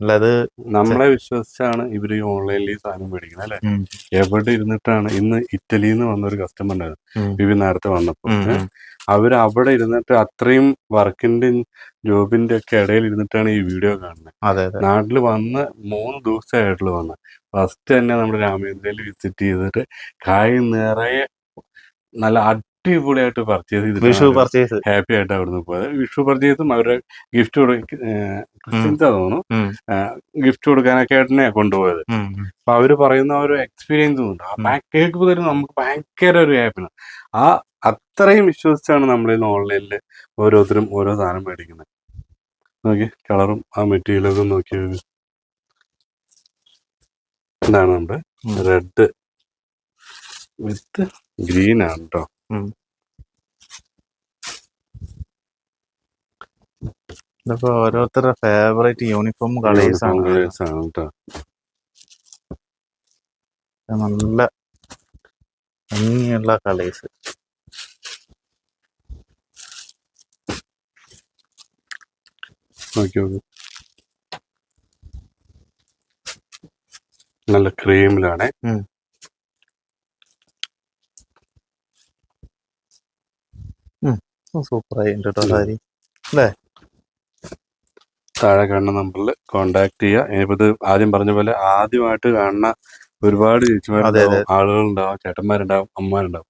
അല്ല അത് നമ്മളെ വിശ്വസിച്ചാണ് ഇവർ ഈ ഓൺലൈനിൽ ഈ സാധനം മേടിക്കുന്നത് അല്ലെ? എവിടെ ഇരുന്നിട്ടാണ് ഇന്ന് ഇറ്റലിയിൽ നിന്ന് വന്ന ഒരു കസ്റ്റമർ ഉണ്ടായിരുന്നു വിവി നേരത്തെ വന്നപ്പോ. ഉം, അവർ അവിടെ ഇരുന്നിട്ട് അത്രയും വർക്കിന്റെ ജോബിന്റെ ഒക്കെ ഇടയിൽ ഇരുന്നിട്ടാണ് ഈ വീഡിയോ കാണുന്നത് നാട്ടിൽ വന്ന് മൂന്ന് ദിവസമായിട്ടുള്ളൂ വന്ന്. ഫസ്റ്റ് തന്നെ നമ്മുടെ രാമേന്ദ്രയിൽ വിസിറ്റ് ചെയ്തിട്ട് കായ് നിറയെ നല്ല അടിപൊളിയായിട്ട് പർച്ചേസ് വിഷു പർച്ചേസ് ഹാപ്പി ആയിട്ട് അവിടുന്ന് പോയത്. വിഷു പർച്ചേസും അവരുടെ ഗിഫ്റ്റ് ക്രിസ്ത്യൻസാ തോന്നുന്നു. ഗിഫ്റ്റ് കൊടുക്കാനൊക്കെ ആയിട്ടന്നെ കൊണ്ടുപോയത്. അപ്പൊ അവർ പറയുന്ന ഒരു എക്സ്പീരിയൻസ് ഉണ്ട്. ആ കേൾക്കുമ്പോൾ തരും നമുക്ക് ഭയങ്കര ഒരു ഹാപ്പിനെസ് ആ അത്രയും വിശ്വസിച്ചാണ് നമ്മൾ ഇന്ന് ഓൺലൈനിൽ ഓരോരുത്തരും ഓരോ സാധനം മേടിക്കുന്നത് നോക്കി കളറും ആ മെറ്റീരിയലൊക്കെ നോക്കി ഇതാണ് നമ്മുടെ റെഡ് വിത്ത് ഗ്രീൻ ആണ് കേട്ടോ ഇതൊക്കെ ഓരോരുത്തരുടെ ഫേവറേറ്റ് യൂണിഫോം കളേഴ്സ് ആണ്. കളേഴ്സ് ആണ് കേട്ടോ നല്ല ഭംഗിയുള്ള കളേഴ്സ് നല്ല ക്രീമിലാണ് കേട്ടോ ഉം. സാരി താഴെ കാണുന്ന നമ്പറിൽ കോണ്ടാക്ട് ചെയ്യുക. ഇനിയിപ്പോ ഇത് ആദ്യം പറഞ്ഞ പോലെ ആദ്യമായിട്ട് കാണുന്ന ഒരുപാട് ചേച്ചിമാരുണ്ടാവും ആളുകളുണ്ടാവും ചേട്ടന്മാരുണ്ടാവും അമ്മമാരുണ്ടാവും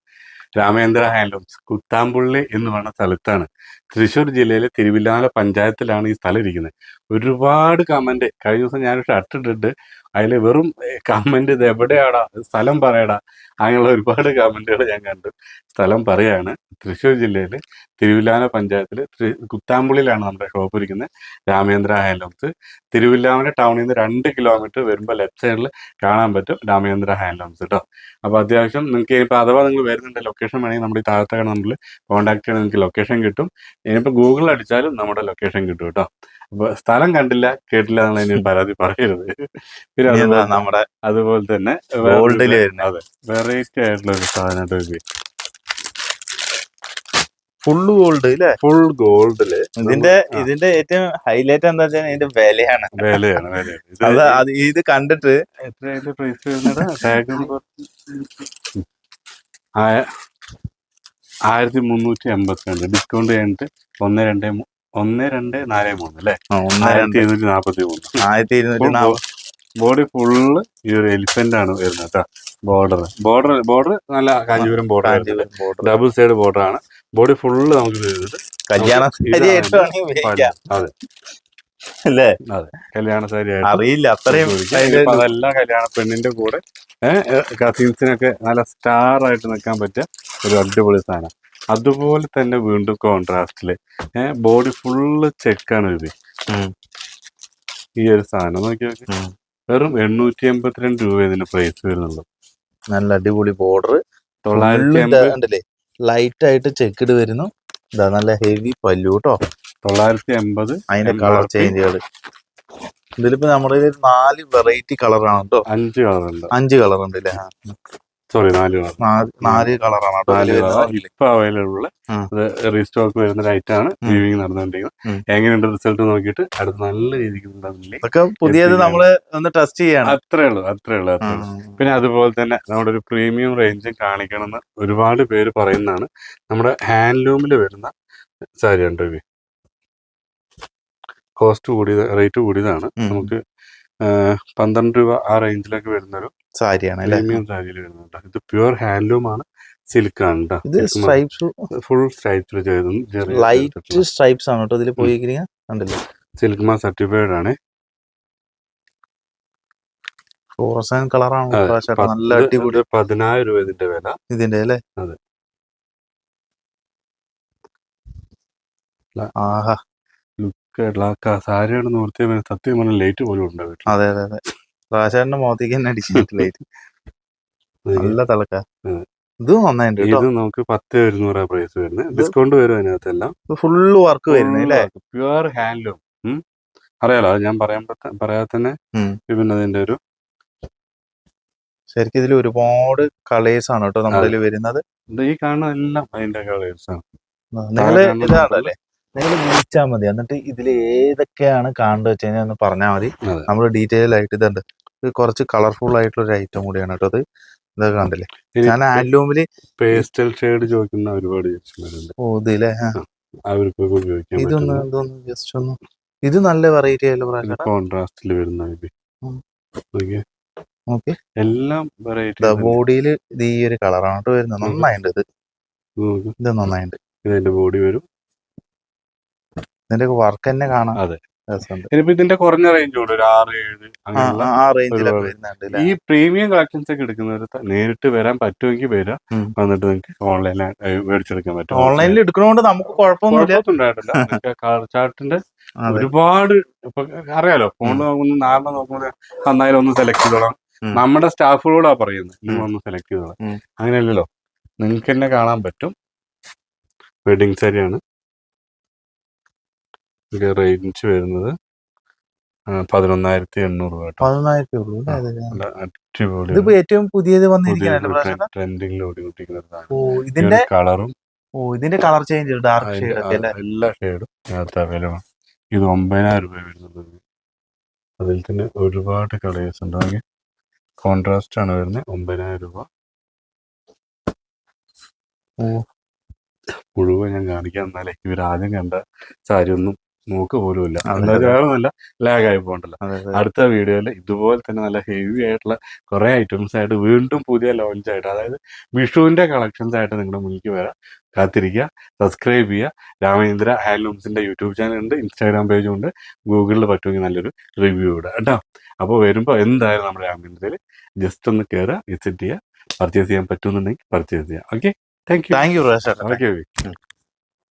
രാമേന്ദ്ര ഹാൻഡ്ലൂംസ് കുത്താമ്പുള്ളി എന്ന് പറഞ്ഞ സ്ഥലത്താണ്. തൃശ്ശൂർ ജില്ലയിലെ തിരുവില്ലാല പഞ്ചായത്തിലാണ് ഈ സ്ഥലം ഇരിക്കുന്നത്. ഒരുപാട് കമന്റ് കഴിഞ്ഞ ദിവസം ഞാനൊരു ഷർട്ട് ഇട്ടിട്ട് അതിൽ വെറും കമന്റ് ഇത് എവിടെയാടാ? സ്ഥലം പറയടാ. അങ്ങനെയുള്ള ഒരുപാട് കമന്റുകൾ ഞാൻ കണ്ടു. സ്ഥലം പറയാണ്. തൃശ്ശൂർ ജില്ലയിൽ തിരുവില്ലാന പഞ്ചായത്തിൽ കുത്താമ്പുള്ളിയിലാണ് നമ്മുടെ ഷോപ്പ് ഇരിക്കുന്നത് രാമേന്ദ്ര ഹാൻഡ്ലൂംസ് തിരുവില്ലാമല ടൗണിൽ നിന്ന് രണ്ട് കിലോമീറ്റർ വരുമ്പോൾ ലെഫ്റ്റ് സൈഡിൽ കാണാൻ പറ്റും രാമേന്ദ്ര ഹാൻഡ്ലൂംസ് കേട്ടോ അപ്പോൾ അത്യാവശ്യം നിങ്ങൾക്ക് ഇനിയിപ്പോൾ അഥവാ നിങ്ങൾ വരുന്നുണ്ട് ലൊക്കേഷൻ വേണമെങ്കിൽ നമ്മുടെ ഈ താഴത്തെ നമ്മൾ കോൺടാക്ട് ചെയ്യണമെങ്കിൽ നിങ്ങൾക്ക് ലൊക്കേഷൻ കിട്ടും. ഇനിയിപ്പോൾ ഗൂഗിളിൽ അടിച്ചാലും നമ്മുടെ ലൊക്കേഷൻ കിട്ടും കേട്ടോ സ്ഥലം കണ്ടില്ല കേട്ടില്ല എന്നുള്ള ഇനി പരാതി പറയരുത് പിന്നെ അതുപോലെ നമ്മുടെ അതുപോലെ തന്നെ ഗോൾഡിൽ വരുന്നത്? അതെ വെറൈറ്റി ആയിട്ടുള്ള ഒരു സാധനമായിട്ട് ഫുള്ള് ഗോൾഡ് ഇല്ലേ ഫുൾ ഗോൾഡിൽ ഇതിന്റെ ഇതിന്റെ ഏറ്റവും ഹൈലൈറ്റ് എന്താ വെച്ചാൽ ഇതിന്റെ വിലയാണ്. വിലയാണ് വിലയാണ്. ഇത് അത് അത് ഇത് കണ്ടിട്ട് എത്ര അതിന്റെ പ്രൈസ് വരുന്നത് ആയിരത്തി മുന്നൂറ്റി എൺപത്തി രണ്ട് ഡിസ്കൗണ്ട് കഴിഞ്ഞിട്ട് ഒന്ന് രണ്ട് മൂ- ഒന്ന് രണ്ട് നാല് മൂന്ന് അല്ലെ? ആയിരത്തി എഴുന്നൂറ്റി നാപ്പത്തി മൂന്ന് ആയിരത്തി നാപ്പത് ബോഡി ഫുള്ള് ഈ ഒരു എലിഫന്റ് ആണ് വരുന്നത് കേട്ടോ. ബോർഡർ ബോർഡർ ബോർഡർ നല്ല Kanchipuram border. Double side border ആണ്. ബോഡി ഫുള്ള് നമുക്ക് വരുന്നത് കല്യാണ സാരി ആയിട്ട് വേണമെങ്കിൽ ഉപയോഗിക്കാം. അതെ. അല്ലേ? അതെ. കല്യാണ സാരി അറിയില്ല അത്രയും. അതല്ല കല്യാണ പെണ്ണിന്റെ കൂടെ കസിൻസിനൊക്കെ നല്ല സ്റ്റാർ ആയിട്ട് നിൽക്കാൻ പറ്റിയ ഒരു അടിപൊളി സാധനം. അതുപോലെ തന്നെ വീണ്ടും കോൺട്രാസ്റ്റിൽ ബോഡി ഫുള്ള് ചെക്കാണ് ഇത്. ഈ ഒരു സാധനം നോക്കി. നോക്കി വെറും എണ്ണൂറ്റി എൺപത്തിരണ്ട് രൂപ ഇതിന് പ്രൈസ് വരുന്നുള്ളൂ. നല്ല അടിപൊളി ബോർഡർ തൊള്ളായിരത്തി ലൈറ്റ് ആയിട്ട് ചെക്കിട് വരുന്നു. ഇതാ നല്ല ഹെവി പല്ലു കേട്ടോ തൊള്ളായിരത്തി എൺപത് അതിന്റെ കളർ ചേഞ്ച് ചേഞ്ചുകൾ ഇതിലിപ്പോ നമ്മുടെ നാല് വെറൈറ്റി കളറാണ് കേട്ടോ അഞ്ച് കളർ ഉണ്ട്. അഞ്ച് കളർ ഉണ്ട് അല്ലേ. സോറി നാല് കളർ നാല് കളറാണ് ഇപ്പൊ അവൈലബിൾ ഉള്ള അത് റീസ്റ്റോക്ക് വരുന്ന ലൈറ്റ് ആണ്. വ്യൂവിംഗ് നടന്നുകൊണ്ടിരിക്കുന്നത്. എങ്ങനെയുണ്ട് റിസൾട്ട് നോക്കിയിട്ട് അടുത്ത് നല്ല രീതിക്ക് പുതിയത്. നമ്മൾ ഒന്ന് ടെസ്റ്റ് ചെയ്യണം. അത്രേ ഉള്ളൂ അത്രേ ഉള്ളൂ അത്രേ ഉള്ളൂ. പിന്നെ അതുപോലെ തന്നെ നമ്മുടെ ഒരു പ്രീമിയം റേഞ്ച് കാണിക്കണം എന്ന് ഒരുപാട് പേര് പറയുന്നതാണ്. നമ്മുടെ ഹാൻഡ്ലൂമിൽ വരുന്ന സാരി ഉണ്ട് കോസ്റ്റ് കൂടിയത് റേറ്റ് കൂടിയതാണ്. നമുക്ക് പന്ത്രണ്ട് രൂപ ആ റേഞ്ചിലൊക്കെ വരുന്നൊരു സാരിയാണ് പ്രീമിയം സാരിയിൽ വരുന്നുണ്ട്. ഇത് പ്യുവർ ഹാൻഡ്ലൂം ആണ്. സിൽക്ക് ആണ് ഇത് സ്ട്രൈപ്സ് ഫുൾ സ്ട്രൈപ്സിൽ ലൈറ്റ് സ്ട്രൈപ്സ് ആണ് കേട്ടോ ഇതിൽ പോയി സിൽക്ക് മാ സർട്ടിഫൈഡ് ആണ്. ഫ്ലോറസൻ കളറാണ് നല്ല അടിപൊളി. പതിനായിരം രൂപ ഇതിന്റെ വില. ഇതിന്റെ അല്ലേ? അതെ. ആഹാ. കേരള സാരിയാണ് നിർത്തിയ സത്യം പറഞ്ഞ ലൈറ്റ് പോലും ഉണ്ട് വീട്ടിൽ അതെ അതെ അതെ. റാശേട്ടന്റെ മോത്തേക്ക് തന്നെ അടിച്ചിട്ട് ലൈറ്റ് നല്ല തിളക്ക. ഇത് നന്നായിട്ട് ഇത് നമുക്ക് പത്ത് ഒരുന്നൂറാ പ്രൈസ് വരുന്നത് ഡിസ്കൗണ്ട് വരും അതിനകത്തെല്ലാം. ഫുള്ള് വർക്ക് വരുന്നത് പ്യുവർ ഹാൻഡ്ലൂം അറിയാലോ അത് ഞാൻ പറയാൻ പറയാതെ തന്നെ പിന്നെ അതിന്റെ ഒരു ശരിക്കും ഇതിൽ ഒരുപാട് കളേഴ്സ് ആണ് കേട്ടോ നമ്മളിൽ വരുന്നത്. ഈ കാണുന്ന എല്ലാം അതിന്റെ കളേഴ്സ് ആണ്. നിങ്ങൾ ഇതാണല്ലേ? നിങ്ങൾ വിളിച്ചാൽ മതി. എന്നിട്ട് ഇതിൽ ഏതൊക്കെയാണ് കാണേണ്ടത് വെച്ച് കഴിഞ്ഞാൽ ഒന്ന് പറഞ്ഞാൽ മതി. നമ്മൾ ഡീറ്റെയിൽ ആയിട്ട് ഇതുണ്ട്. ഇത് കുറച്ച് കളർഫുൾ ആയിട്ടുള്ള ഒരു ഐറ്റം കൂടിയാണ് കേട്ടോ അത് ഇതൊക്കെ കണ്ടില്ലേ? ഞാൻ ആൻഡ്ലൂമിൽ പേസ്റ്റൽ ഷെയ്ഡ് ചോദിക്കുന്ന ഒരുപാട് ഓ ഇതില്ലേ അവർക്കൊക്കെ ഇതൊന്ന് ഇതൊന്ന് ജസ്റ്റ് ഒന്ന്. ഇത് നല്ല വെറൈറ്റി ആയാലും കോൺട്രാസ്റ്റിൽ വരുന്ന. ഓക്കെ. എല്ലാം വെറൈറ്റി ബോഡിയിൽ ഇത് ഈ ഒരു കളറാണ് കേട്ടോ വരുന്നത്. നന്നായിട്ട് നന്നായിട്ടുണ്ട് ഇത്. ഇത് നന്നായിട്ടുണ്ട് ഇതിന്റെ ബോഡി വരും. ഇതിന്റെ വർക്ക് തന്നെ കാണാം അതെ. ഇനിയിപ്പോ ഇതിന്റെ കുറഞ്ഞ റേഞ്ച് ഉണ്ട് ഒരു ആറ് ഏഴ് അങ്ങനെയുള്ള. ഈ പ്രീമിയം കളക്ഷൻസ് ഒക്കെ എടുക്കുന്നവർ നേരിട്ട് വരാൻ പറ്റുമെങ്കിൽ വരാം. വന്നിട്ട് നിങ്ങൾക്ക് ഓൺലൈനിൽ മേടിച്ചെടുക്കാൻ പറ്റും. ഓൺലൈനിൽ എടുക്കണോണ്ട് നമുക്ക് കുഴപ്പമൊന്നുമില്ല. ചാർട്ടിന്റെ. ഒരുപാട് ഇപ്പൊ അറിയാലോ ഫോണിൽ നോക്കുന്ന നാളെ നോക്കുമ്പോൾ നന്നായാലും ഒന്ന് സെലക്ട് ചെയ്തോളാം. നമ്മുടെ സ്റ്റാഫുകളോടാ പറയുന്നത് നിങ്ങൾ ഒന്ന് സെലക്ട് ചെയ്തോളാം. അങ്ങനെയല്ലല്ലോ നിങ്ങൾക്ക് തന്നെ കാണാൻ പറ്റും. വെഡിങ് സാരിയാണ് റേഞ്ച് വരുന്നത് പതിനൊന്നായിരത്തി എണ്ണൂറ് രൂപ കേട്ടോ. പതിനായിരത്തി ഉള്ളൂ അല്ലേ? ആ. ഇത്? നല്ല അടിപൊളി ഇതിപ്പോ ഏറ്റവും പുതിയത് വന്നിരിക്കണല്ലോ പ്രാവശ്യം ട്രെൻഡിങ്ങിൽ ഓടിക്കൊണ്ടിരിക്കുന്ന ഒരു സാധനം. ഓ ഈ ഇതിന്റെ കളറും ഓ ഇതിന്റെ കളർ ചേഞ്ച് ഡാർക്ക് ഷെയ്ഡ് ഒക്കെ അല്ലേ? എല്ലാ ഷെയ്ഡും ഇതിനകത്ത് അവൈലബിൾ ആണ്. ഇത് ഒമ്പതിനായിരം രൂപ വരുന്നത്. അതിൽ തന്നെ ഒരുപാട് കളേഴ്സ് ഉണ്ട്. കോൺട്രാസ്റ്റ് ആണ് വരുന്നത്. ഒമ്പതിനായിരം രൂപ. ഓ. മുഴുവൻ ഞാൻ കാണിക്കാൻ എന്നാലേ ഇവർ ആദ്യം കണ്ട സാരി ഒന്നും നോക്ക് പോലും ഇല്ല വേറൊന്നുമില്ല ലാഗ് ആയി പോകണ്ടല്ലോ. അടുത്ത വീഡിയോയിൽ ഇതുപോലെ തന്നെ നല്ല ഹെവി ആയിട്ടുള്ള കുറെ ഐറ്റംസ് ആയിട്ട് വീണ്ടും പുതിയ ലോഞ്ച് ആയിട്ട് അതായത് വിഷുവിന്റെ കളക്ഷൻസ് ആയിട്ട് നിങ്ങളുടെ മുന്നിലേക്ക് വരാം. കാത്തിരിക്കുക. സബ്സ്ക്രൈബ് ചെയ്യുക. രാമേന്ദ്ര ഹാൻഡ്ലൂംസിന്റെ യൂട്യൂബ് ചാനൽ ഉണ്ട് ഇൻസ്റ്റാഗ്രാം പേജും ഉണ്ട്. ഗൂഗിളിൽ പറ്റുമെങ്കിൽ നല്ലൊരു റിവ്യൂ ഇടുക കേട്ടോ. അപ്പോൾ വരുമ്പോൾ എന്തായാലും നമ്മുടെ രാമേന്ദ്രയിൽ ജസ്റ്റ് ഒന്ന് കയറുക വിസിറ്റ് ചെയ്യുക. പർച്ചേസ് ചെയ്യാൻ പറ്റുന്നുണ്ടെങ്കിൽ പർച്ചേസ് ചെയ്യാം okay thank you thank you okay